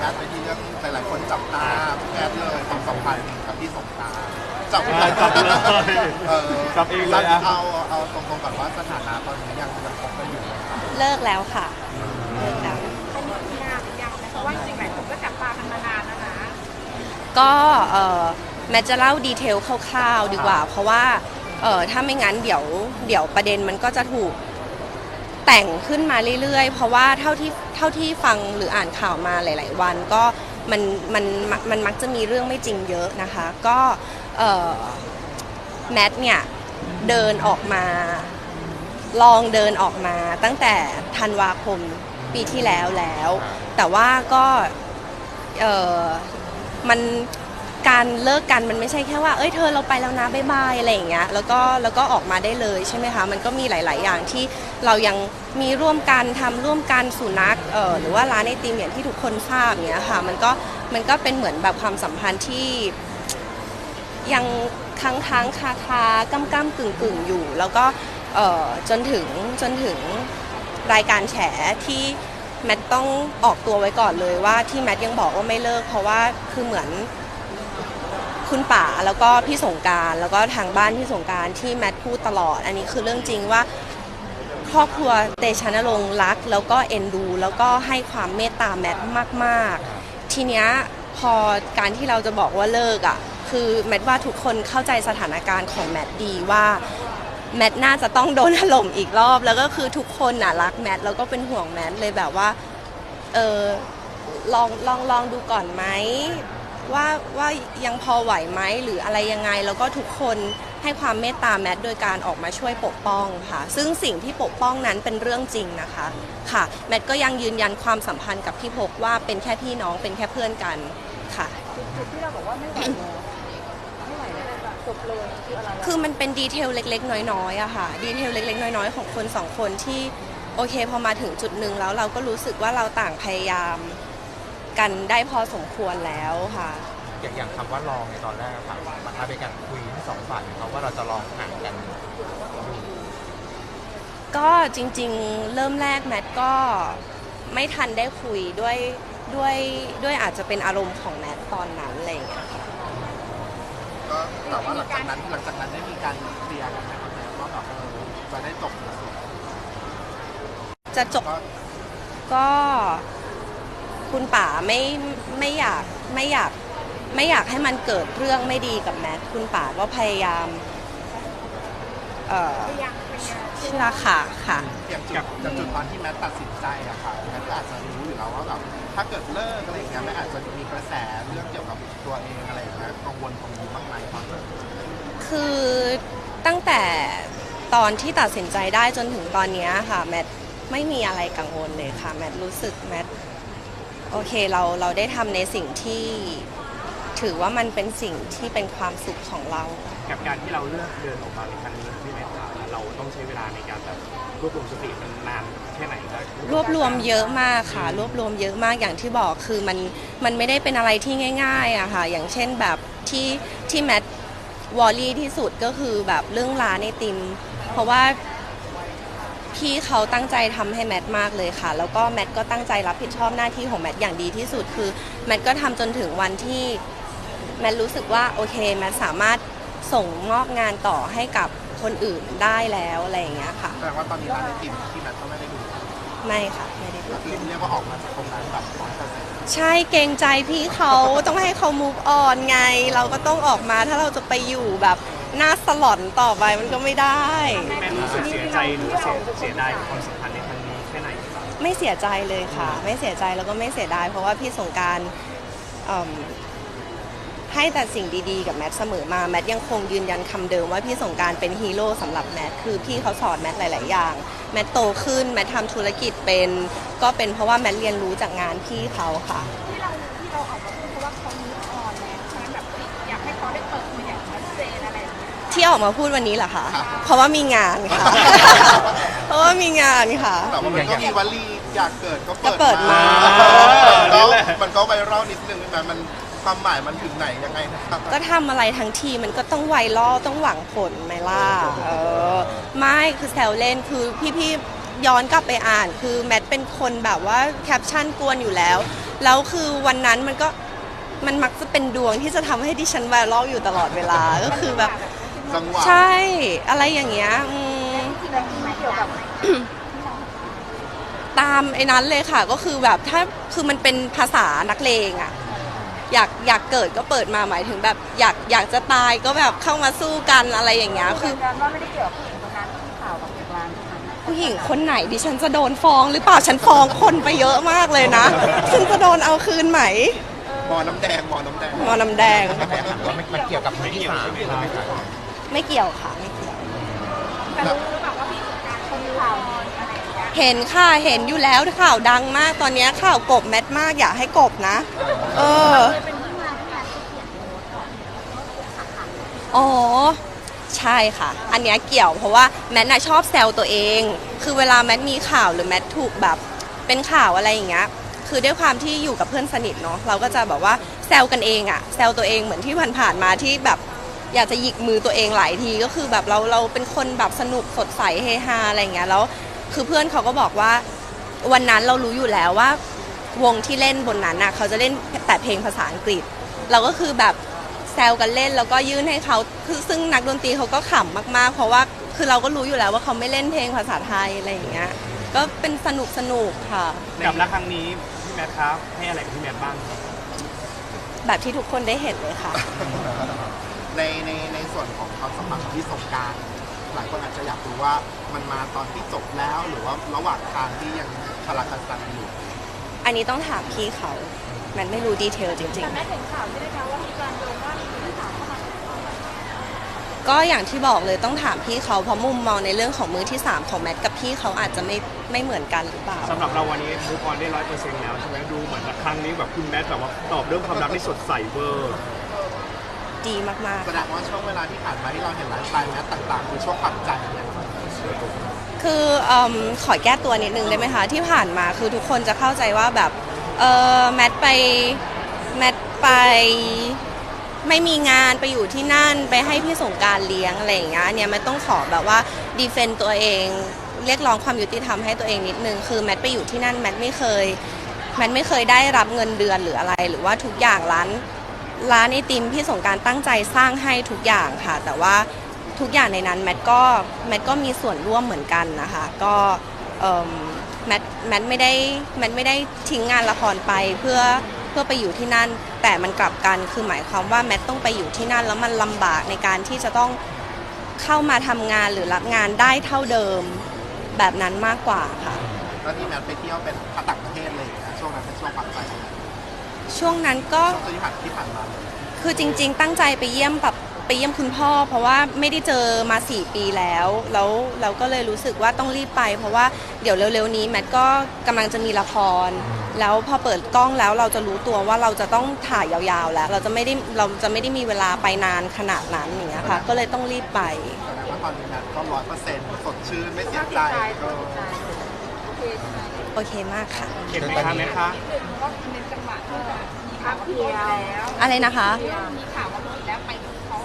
งานไปที่เรื่องหลายๆคนจับตาแอดเลยความสัมพันธ์กับพี่สงกรารจับเออจับเลยเออจับเองเลยอะ เอาเอาตรงๆก่อนว่าสถานะตอนนี้ยังยังคบกันอยู่ไหมครับเลิกแล้วค่ะเลิกแล้วอันนี้คือยากยากนะเพราะว่าจริงๆหลายคนก็จับตากันมานานแล้วนะก็เอ่อแมทจะเล่าดีเทลคร่าวๆดีกว่า เพราะว่าเอ่อถ้าไม่งั้นเดี๋ยวเดี๋ยวประเด็นมันก็จะถูก แต่งขึ้นมาเรื่อยๆ เพราะว่าเท่าที่เท่าที่ฟังหรืออ่านข่าวมาหลาย ๆ วันก็มันมันมันมักจะมีเรื่องไม่จริงเยอะนะคะ ก็แมทเนี่ยเดินออกมา ลองเดินออกมาตั้งแต่ธันวาคมปีที่แล้วแล้ว แต่ว่าก็เออมัน การเลิกกันมันไม่ใช่แค่ว่า เอ้ยเธอเราไปแล้วนะบ๊ายบายอะไรอย่างเงี้ย แล้วก็แล้วก็ออกมาได้เลยใช่ไหมคะ มันก็มีหลาย ๆ อย่างที่เรายังมีร่วมกันทำร่วมกันสุนัขเออหรือว่าร้านไอติมอย่างที่ทุกคนทราบอย่างเงี้ยค่ะ มันก็มันก็เป็นเหมือนแบบความสัมพันธ์ที่ยังค้างค้างคาคาก้ำก้ำกึ่งกึ่งอยู่ แล้วก็เอ่อจนถึงจนถึงรายการแฉที่แมทต้องออกตัวไว้ก่อนเลยว่าที่แมทยังบอกว่าไม่เลิก เพราะว่าคือเหมือน คุณป่าแล้วก็พี่สงการแล้วก็ทางบ้านพี่สงการที่แมทพูดตลอด อันนี้คือเรื่องจริงว่าครอบครัวเตชะนรงค์รัก แล้วก็เอ็นดู แล้วก็ให้ความเมตตาแมทมากๆ ทีเนี้ยพอการที่เราจะบอกว่าเลิกอะคือแมทว่าทุกคนเข้าใจสถานการณ์ของแมทดีว่าแมทน่าจะต้องโดนถล่มอีกรอบ แล้วก็คือทุกคนน่ะรักแมทแล้วก็เป็นห่วงแมทเลยแบบว่าเออลองลองลองดูก่อนไหม ว่าว่ายังพอไหวไหมหรืออะไรยังไง แล้วก็ทุกคนให้ความเมตตาแมทโดยการออกมาช่วยปกป้องค่ะ ซึ่งสิ่งที่ปกป้องนั้นเป็นเรื่องจริงนะคะค่ะ แมทก็ยังยืนยันความสัมพันธ์กับพี่พกว่าเป็นแค่พี่น้องเป็นแค่เพื่อนกันค่ะจุดที่เราบอกว่าไม่ไหวแล้วไม่ไหวแล้วแบบจบเลยคืออะไรอะคือมันเป็นดีเทลเล็ก ๆ น้อยๆอะค่ะดีเทลเล็ก ๆ น้อยๆ ของคนสองคนที่โอเคพอมาถึงจุดหนึ่งแล้วเราก็รู้สึกว่าเราต่างพยายาม กันได้พอสมควรแล้วค่ะ อย่างอย่างคำว่าลองในตอนแรกอะค่ะมันถ้าเป็นการคุยทั้งสองฝ่ายเขาว่าเราจะลองห่างกันดูก็จริงๆ เริ่มแรกแมทก็ไม่ทันได้คุยด้วยด้วยด้วยอาจจะเป็นอารมณ์ของแมทตอนนั้นอะไรอย่างเงี้ยค่ะก็แต่ว่าหลังจากนั้นหลังจากนั้นได้มีการเคลียร์กันไหมครับว่าแบบเออจะได้จบจะจบก็ก็ คุณป๋าไม่ไม่อยากไม่อยากไม่อยากให้มันเกิดเรื่องไม่ดีกับแมทคุณป๋าก็พยายามเอ่อพยายามพยายามเชื่อค่ะค่ะ อย่างจุดจากจุดตอนที่แมทตัดสินใจอะค่ะแมทก็อาจจะรู้อยู่แล้วว่าแบบถ้าเกิดเลิกอะไรอย่างเงี้ยแมทอาจจะมีกระแสเรื่องเกี่ยวกับตัวเองอะไรอย่างเงี้ยกังวลตรงนี้บ้างไหมตอนนั้นคือตั้งแต่ตอนที่ตัดสินใจได้จนถึงตอนเนี้ยค่ะแมทไม่มีอะไรกังวลเลยค่ะแมทรู้สึกแมท โอเคเราเราได้ทำในสิ่งที่ถือว่ามันเป็นสิ่งที่เป็นความสุขของเรา กับการที่เราเลือกเดินออกมาในครั้งนี้พี่แม่ถามเราต้องใช้เวลาในการแบบรวบรวมสติมันนานแค่ไหนครับรวบรวมเยอะมากค่ะ รวบรวมเยอะมากอย่างที่บอกคือมันมันไม่ได้เป็นอะไรที่ง่ายๆอะค่ะ อย่างเช่นแบบที่ที่แมทวอลลี่ที่สุดก็คือแบบเรื่องร้านไอติม เพราะว่า พี่เขาตั้งใจทำให้แมทมากเลยค่ะ แล้วก็แมทก็ตั้งใจรับผิดชอบหน้าที่ของแมทอย่างดีที่สุดคือแมทก็ทำจนถึงวันที่แมทรู้สึกว่าโอเคแมทสามารถส่งมอบงานต่อให้กับคนอื่นได้แล้วอะไรอย่างเงี้ยค่ะแสดงว่าตอนนี้ร้านไอติมที่แมทก็ไม่ได้ดูไม่ค่ะไม่ได้ดูก็คือเรียกว่าออกมาจากตรงนั้นแบบร้อยเปอร์เซ็นต์ใช่เกรงใจพี่เขาต้องให้เขา move on ไง เราก็ต้องออกมาถ้าเราจะไปอยู่แบบ หน้าสลอนต่อไปมันก็ไม่ได้ แม่รู้สึกเสียใจหรือว่าเสียเสียดายกับความสัมพันธ์ในครั้งนี้แค่ไหนครับไม่เสียใจเลยค่ะ ไม่เสียใจแล้วก็ไม่เสียดายเพราะว่าพี่สงกรารให้แต่สิ่งดีๆ กับแมทเสมอมาแมทยังคงยืนยันคำเดิมว่าพี่สงกรารเป็นฮีโร่สำหรับแมทคือพี่เขาสอนแมทหลาย ๆ อย่าง แมทโตขึ้นแมททำธุรกิจเป็น ก็เป็นเพราะว่าแมทเรียนรู้จากงานพี่เขาค่ะ ที่ออกมาพูดวันนี้เหรอคะ เพราะว่ามีงานค่ะ เพราะว่ามีงานค่ะ แต่ว่ามันก็มีวลีอยากเกิดก็ก็เปิดมา มันก็นี่แหละมันก็ไวรัลนิดนึงใช่ไหมมันความหมายมันถึงไหนยังไงนะครับก็ทำอะไรทั้งทีมันก็ต้องไวรัลต้องหวังผลไหมล่ะ เออ ไม่คือแซวเล่นคือพี่ๆย้อนกลับไปอ่าน คือแมทเป็นคนแบบว่าแคปชั่นกวนอยู่แล้ว แล้วคือวันนั้นมันก็มันมักจะเป็นดวงที่จะทำให้ดิฉันไวรัลอยู่ตลอดเวลา ก็คือแบบ จังหวะใช่ อะไรอย่างเงี้ยอืมจริงๆแล้วไม่เกี่ยวกับตามไอ้นั้นเลยค่ะ ก็คือแบบถ้าคือมันเป็นภาษานักเลงอะอยากอยากเกิดก็เปิดมาหมายถึงแบบ อยากอยากจะตายก็แบบเข้ามาสู้กันอะไรอย่างเงี้ยคือยืนยันว่าไม่ได้เกี่ยวกับผู้หญิงคนนั้นที่ข่าวกับเด็กร้านทุกครั้งผู้หญิงคนไหนดิฉันจะโดนฟ้องหรือเปล่าฉันฟ้องคนไปเยอะมากเลยนะ ฉันจะโดนเอาคืนไหมหมอน้ำแดงหมอน้ำแดงมอน้ำแดงแม่ถามว่ามันมันเกี่ยวกับมือที่สามใช่ ไหมครับไม่เกี่ยวค่ะไม่เกี่ยว แต่รู้หรือเปล่าว่าพี่สงกรารคนข่าวอะไรอย่างเงี้ยเห็นค่ะ เห็นอยู่แล้วข่าวดังมากตอนนี้ข่าวกบแมทมากอยากให้กบนะ เออ เป็นที่มาที่การที่เขียนโพสต์ก่อนอ๋อ ใช่ค่ะ อันเนี้ยเกี่ยวเพราะว่าแมทน่ะชอบแซวตัวเอง คือเวลาแมทมีข่าวหรือแมทถูกแบบเป็นข่าวอะไรอย่างเงี้ย คือด้วยความที่อยู่กับเพื่อนสนิทเนาะเราก็จะแบบว่าแซวกันเองอะแซวตัวเองเหมือนที่ผ่านๆมาที่แบบ อยากจะหยิกมือตัวเองหลายทีก็คือแบบเราเราเป็นคนแบบสนุกสดใสเฮฮาอะไรอย่างเงี้ยแล้วคือเพื่อนเขาก็บอกว่าวันนั้นเรารู้อยู่แล้วว่า วงที่เล่นบนนั้นน่ะเขาจะเล่นแต่เพลงภาษาอังกฤษ เราก็คือแบบแซวกันเล่นแล้วก็ยื่นให้เขาคือซึ่งนักดนตรีเขาก็ขำมากๆ เพราะว่าคือเราก็รู้อยู่แล้วว่าเขาไม่เล่นเพลงภาษาไทยอะไรอย่างเงี้ยก็เป็นสนุกสนุกค่ะ กับรักครั้งนี้พี่แมทครับให้อะไรกับพี่แมทบ้าง แบบที่ทุกคนได้เห็นเลยค่ะ ในในในส่วนของความสัมพันธ์ของพี่สงกราร หลายคนอาจจะอยากรู้ว่ามันมาตอนที่จบแล้ว หรือว่าระหว่างทางที่ยังคาราคาซังอยู่ อันนี้ต้องถามพี่เขาแมันไม่รู้ดีเทลจริง แต่แม่เห็นข่าวใช่ไหมคะว่ามีการโยงว่ามีผู้สาวเข้ามาในครอบครัวๆก็อย่างที่บอกเลยต้องถามพี่เขาเพราะมุมมองในเรื่องของมือที่สามของแมทกับพี่เขาอาจจะไม่ไม่เหมือนกันหรือเปล่า สำหรับเราวันนี้มูฟออนได้ร้อยเปอร์เซ็นต์แล้วใช่ไหมดูเหมือนครั้งนี้แบบคุณแมทแบบว่าตอบเรื่องความรักที่สดใสเวอร์ ดีมากๆแสดงว่าช่วงเวลาที่ผ่านมาที่เราเห็นไลฟ์สไตล์แมทต่างๆ คือช่วงปรับใจเนี่ยคือเอมขอแก้ตัวนิดนึงได้ไหมคะ ที่ผ่านมาคือทุกคนจะเข้าใจว่าแบบเออแมทไปแมทไปไม่มีงานไปอยู่ที่นั่นไปให้พี่สงกรารเลี้ยงอะไรอย่างเงี้ยเนี่ยแมทต้องขอแบบว่าดีเฟนต์ตัวเอง เรียกร้องความยุติธรรมให้ตัวเองนิดนึงคือแมทไปอยู่ที่นั่นแมทไม่เคย แมทไม่เคยได้รับเงินเดือนหรืออะไร หรือว่าทุกอย่างร้าน ร้านไอติมพี่สงการตั้งใจสร้างให้ทุกอย่างค่ะ แต่ว่าทุกอย่างในนั้นแมทก็แมทก็มีส่วนร่วมเหมือนกันนะคะ ก็แมทแมทไม่ได้แมทไม่ได้ทิ้งงานละครไปเพื่อเพื่อไปอยู่ที่นั่น แต่มันกลับกันคือหมายความว่าแมทต้องไปอยู่ที่นั่นแล้วมันลำบากในการที่จะต้องเข้ามาทำงานหรือรับงานได้เท่าเดิมแบบนั้นมากกว่าค่ะแล้วที่แมทไปเที่ยวเป็นต่างประเทศเลยนะช่วงนั้นเป็นช่วงปรับใจของแมท ช่วงนั้นก็ช่วงที่ผ่านที่ผ่านมาเลยคือจริง ๆ ตั้งใจไปเยี่ยมแบบไปเยี่ยมคุณพ่อ เพราะว่าไม่ได้เจอมา 4 ปีแล้ว แล้วเราก็เลยรู้สึกว่าต้องรีบไป เพราะว่าเดี๋ยวเร็วๆนี้แมทก็กำลังจะมีละคร แล้วพอเปิดกล้องแล้วเราจะรู้ตัวว่าเราจะต้องถ่ายยาวๆแล้ว เราจะไม่ได้เราจะไม่ได้มีเวลาไปนานขนาดนั้นอย่างเงี้ยค่ะก็เลยต้องรีบไปแสดงว่าตอนนี้แมทก็ร้อยเปอร์เซ็นต์สดชื่นไม่เสีถ้ายติใจดใจเอติอดใจโอเคใช่ไหมโอเคมากค่ะเห็นไหมคะแมทคะ อะไรนะคะมีข่าวว่าพี่แล้วไปดูเขา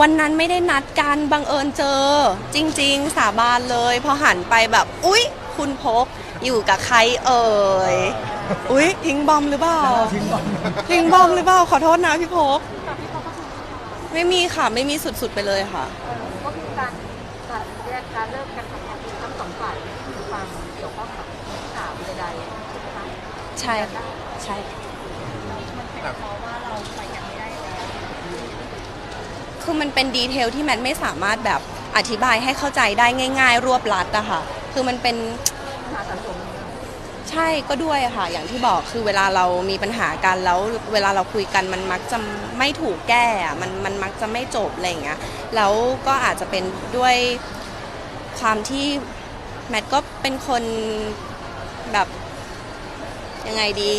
วันนั้นไม่ได้นัดกันบังเอิญเจอ จริง ๆ สาบานเลยพอหันไปแบบอุ๊ย คุณพกอยู่กับใครเอ่ยอุ๊ยทิ้งบอมหรือเปล่าทิ้งบอมทิ้งบอมหรือเปล่าขอโทษนะพี่พกแต่พี่เขาก็คือไม่มีค่ะไม่มีสุดๆไปเลยค่ะเออก็คือการการแยกการเลิกกันของทั้งสองฝ่ายมีความเกี่ยวข้องกับข่าวใดๆใช่ไหมคะใช่ เพราะว่าเราไปกันไม่ได้แล้วคือมันเป็นดีเทลที่แมทไม่สามารถแบบอธิบายให้เข้าใจได้ง่าย ๆ รวบลัดอะค่ะ คือมันเป็นปัญหาสังคมใช่ก็ด้วยค่ะ อย่างที่บอกคือเวลาเรามีปัญหากันแล้วเวลาเราคุยกันมันมักจะไม่ถูกแก้อะมันมันมักจะไม่จบอะไรอย่างเงี้ยแล้วก็อาจจะเป็นด้วยความที่แมทก็เป็นคนแบบยังไงดี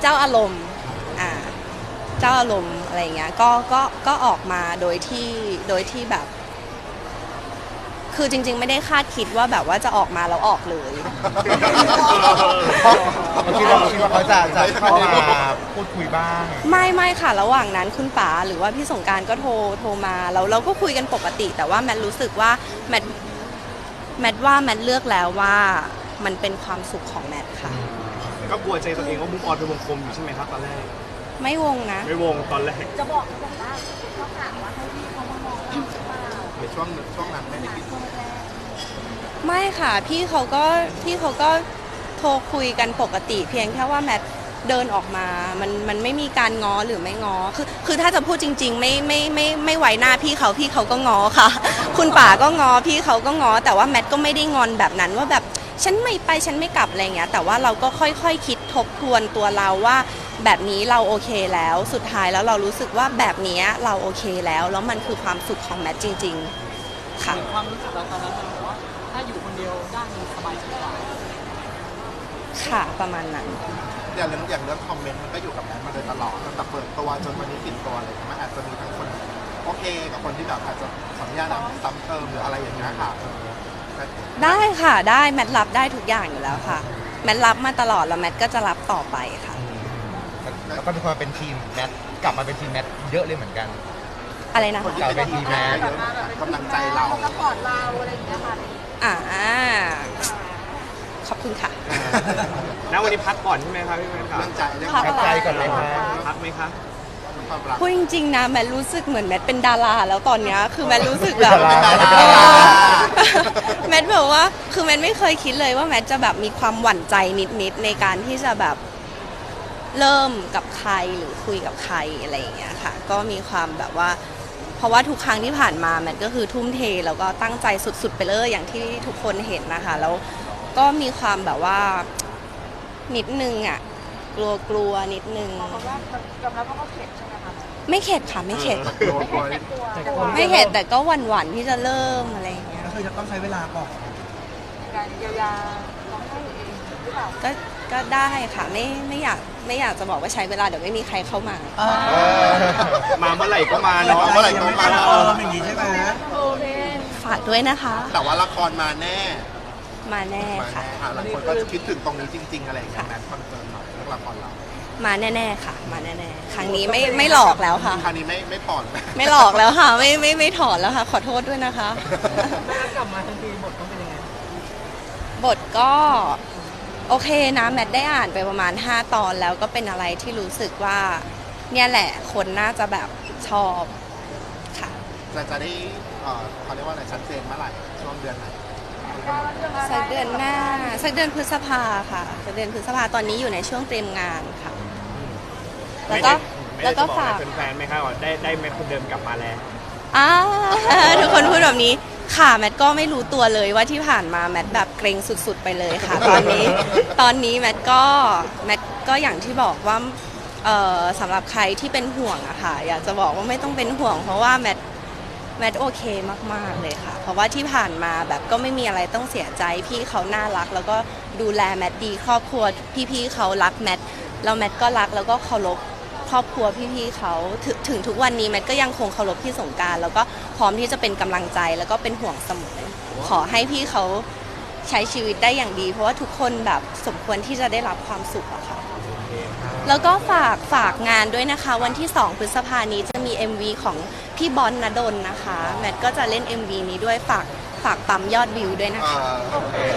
เจ้าอารมณ์ เจ้าอารมณ์อะไรอย่างเงี้ยก็ก็ก็ออกมาโดยที่โดยที่แบบ คือจริง ๆ ไม่ได้คาดคิดว่าแบบว่าจะออกมาแล้วออกเลยเราคิดว่าคิดว่าเขาจะจะเข้ามาพูดคุยบ้าง ไม่ไม่ค่ะ ระหว่างนั้นคุณป๋าหรือว่าพี่สงกรารก็โทรโทรมาแล้วเราก็คุยกันปกติ แต่ว่าแมทรู้สึกว่าแมทแมทว่าแมทเลือกแล้วว่ามันเป็นความสุขของแมทค่ะ ก็กลัวใจตัวเองว่ามุกออนเป็นวงกลมอยู่ใช่ไหมครับตอนแรก ไม่วงนะ ไม่วงตอนแรกจะบอกจะบอกว่าเขาถามว่าให้พี่เขามามองเราหรือเปล่าในช่วงช่วงนั้นไม่ได้คิดช่วงแรกไม่ค่ะ พี่เขาก็พี่เขาก็โทรคุยกันปกติ เพียงแค่ว่าแมทเดินออกมา มันมันไม่มีการง้อหรือไม่ง้อ คือคือถ้าจะพูดจริง ๆ ไม่ไม่ไม่ไม่ไว้หน้าพี่เขาพี่เขาก็ง้อค่ะ คุณป่าก็ง้อพี่เขาก็ง้อ แต่ว่าแมทก็ไม่ได้งอนแบบนั้นว่าแบบฉันไม่ไปฉันไม่กลับอะไรเงี้ย แต่ว่าเราก็ค่อยๆคคิดทบทวนตัวเราว่า แบบนี้เราโอเคแล้ว สุดท้ายแล้วเรารู้สึกว่าแบบนี้เราโอเคแล้ว แล้วมันคือความสุขของแมทจริง ๆ ค่ะ ความรู้สึกเราตอนนั้นมันบอกว่าถ้าอยู่คนเดียวได้มันสบายใจกว่าค่ะประมาณนั้น อย่างเรื่องอย่างเรื่องคอมเมนต์มันก็อยู่กับแมทมาโดยตลอดตั้งแต่เปิดตัวจนวันนี้ปิดตัวอะไรอย่างเลยมันอาจจะมีทั้งคนโอเคกับคนที่แบบอาจจะขออนุญาตนะซ้ำเติมหรืออะไรอย่างเงี้ยค่ะเออแมทได้ค่ะได้แมทรับได้ทุกอย่างอยู่แล้วค่ะ แมทรับมาตลอดแล้วแมทก็จะรับต่อไปค่ะ แล้วก็มีความเป็นทีมแมทกลับมาเป็นทีมแมทเยอะเลยเหมือนกัน อะไรนะคนคะที่เป็นทีมแมทเยอะกำลังใจเราซัพพอร์ตเราอะไรอย่างเงี้ยค่ะอ่าขอบคุณค่ะณวันนี้พักก่อนใช่ไหมครับพี่แมนครับเรื่องใจเรื่องพักพักใจก่อนเลยครับพักไหมครับความรักพูดจริงๆนะแมทรู้สึกเหมือนแมทเป็นดาราแล้วตอนเนี้ยคือแมทรู้สึกแบบเป็นดาราเออแมทแบบว่าคือแมทไม่เคยคิดเลยว่าแมทจะแบบมีความหวั่นใจนิดๆในการที่จะแบบ เริ่มกับใครหรือคุยกับใครอะไรอย่างเงี้ยค่ะ ก็มีความแบบว่า เพราะว่าทุกครั้งที่ผ่านมาแมทก็คือทุ่มเทแล้วก็ตั้งใจสุดๆไปเลยอย่างที่ทุกคนเห็นนะคะแล้วก็มีความแบบว่านิดนึงอะกลัวกลัวๆนิดนึงเพราะว่ายอมรับว่าเขาเข็ดใช่ไหมคะไม่เข็ดค่ะไม่เข็ดกลัวไม่กลัวเข็ดแต่กลัวไม่เข็ดแต่ก็หวั่นหวั่นๆที่จะเริ่มอะไรอย่างเงี้ยก็คือจะต้องใช้เวลาก่อนการเยียวยาร้องไห้เองหรือเปล่าก็ ก็ได้ค่ะไม่ไม่อยากไม่อยากจะบอกว่าใช้เวลาเดี๋ยวไม่มีใครเข้ามา มาเมื่อไหร่ก็มาเนาะเมื่อไหร่ก็มาเอออย่างนี้ใช่ไหมโอเคฝากด้วยนะคะ แต่ว่าละครมาแน่ มาแน่มาค่ะ แน่ค่ะหลายคนก็จะคิดถึงตรงนี้จริง ๆ อะไรอย่างเงี้ยแมทคอนเฟิร์มหน่อยเรื่องละครเรามาแน่ๆค่ะ มาแน่ๆครั้งนี้ไม่ไม่หลอกแล้วค่ะ คราวนี้ไม่ไม่ผ่อนไม่หลอกแล้วค่ะ ไม่ไม่ไม่ถอนแล้วค่ะ ขอโทษด้วยนะคะแม่กลับมาทันทีบทต้องเป็นยังไง บทก็ โอเคนะแมทได้อ่านไปประมาณ 5 ตอนแล้วก็เป็นอะไรที่รู้สึกว่า เนี่ยแหละคนน่าจะแบบชอบค่ะจะจะได้เอ่อเขาเรียกว่าอะไรชัดเจนเมื่อไหร่ช่วงเดือนไหนสักเดือนหน้าสักเดือนพฤษภาค่ะสักเดือนพฤษภาตอนนี้อยู่ในช่วงเตรียมงานค่ะ แล้วก็ไม่แล้ได้วก็จะบอกฝากอะไรแฟนๆไหมครับว่าได้ได้แมทคนเดิมกลับมาแล้ว อ่าทุกคนพูดแบบนี้ ค่ะแมทก็ไม่รู้ตัวเลยว่าที่ผ่านมาแมทแบบเกรงสุดๆไปเลยค่ะ ตอนนี้ตอนนี้แมทก็แมทก็อย่างที่บอกว่าเอ่อสำหรับใครที่เป็นห่วงอะค่ะ อยากจะบอกว่าไม่ต้องเป็นห่วง เพราะว่าแมทแมทโอเคมากๆเลยค่ะ เพราะว่าที่ผ่านมาแบบก็ไม่มีอะไรต้องเสียใจพี่เขาน่ารัก แล้วก็ดูแลแมทดีครอบครัวพี่ๆเขารักแมทแล้วแมทก็รักแล้วก็เคารพค รอบครัวพี่ๆเขาถงถึงทุกวันนี้แมทก็ยังคงเคารพพี่สงกราร แล้วก็พร้อมที่จะเป็นกำลังใจแล้วก็เป็นห่วงเสมอ ขอให้พี่เขาใช้ชีวิตได้อย่างดี เพราะว่าทุกคนแบบสมควรที่จะได้รับความสุขอะค่ะแล้วก็ฝากฝากงานด้วยนะคะ วันที่ 2 พฤษภานี้จะมี MV ของพี่บอลนดลนะคะ แมทก็จะเล่น MV นี้ด้วยฝากฝากปั๊มยอดวิวด้วยนะคะเอ่อ